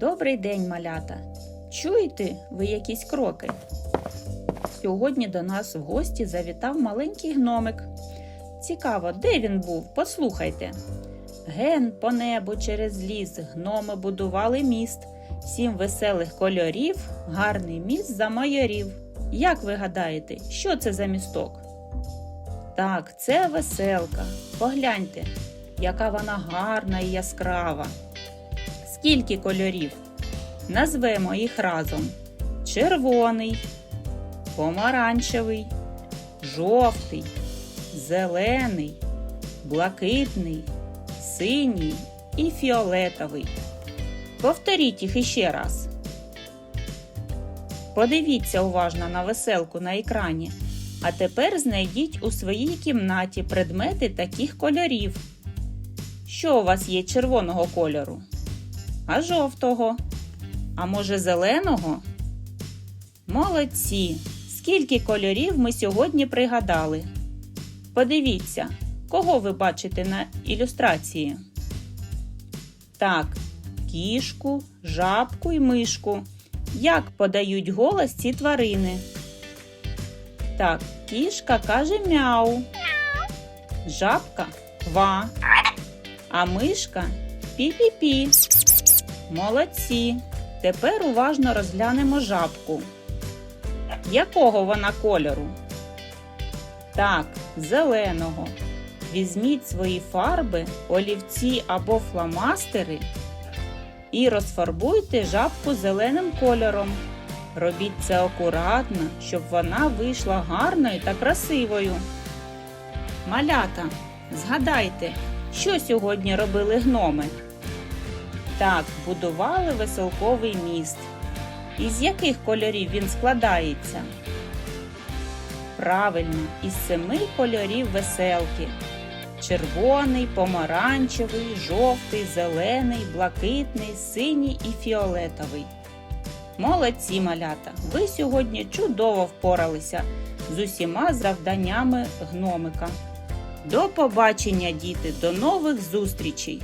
Добрий день, малята! Чуєте ви якісь кроки? Сьогодні до нас в гості завітав маленький гномик. Цікаво, де він був? Послухайте. Ген по небу через ліс, гноми будували міст. Сім веселих кольорів, гарний міст замайорів. Як ви гадаєте, що це за місток? Так, це веселка. Погляньте, яка вона гарна і яскрава. Скільки кольорів? Назвемо їх разом: червоний, помаранчевий, жовтий, зелений, блакитний, синій і фіолетовий. Повторіть їх іще раз. Подивіться уважно на веселку на екрані. А тепер знайдіть у своїй кімнаті предмети таких кольорів. Що у вас є червоного кольору? А жовтого? А може зеленого? Молодці! Скільки кольорів ми сьогодні пригадали? Подивіться, кого ви бачите на ілюстрації? Так, кішку, жабку і мишку. Як подають голос ці тварини? Так, кішка каже мяу. Жабка ква. А мишка пі-пі-пі. Молодці. Тепер уважно розглянемо жабку. Якого вона кольору? Так, зеленого. Візьміть свої фарби, олівці або фломастери і розфарбуйте жабку зеленим кольором. Робіть це акуратно, щоб вона вийшла гарною та красивою. Малята, згадайте, що сьогодні робили гноми? Так, будували веселковий міст. Із яких кольорів він складається? Правильно, із семи кольорів веселки. Червоний, помаранчевий, жовтий, зелений, блакитний, синій і фіолетовий. Молодці малята! Ви сьогодні чудово впоралися з усіма завданнями гномика. До побачення, діти, до нових зустрічей!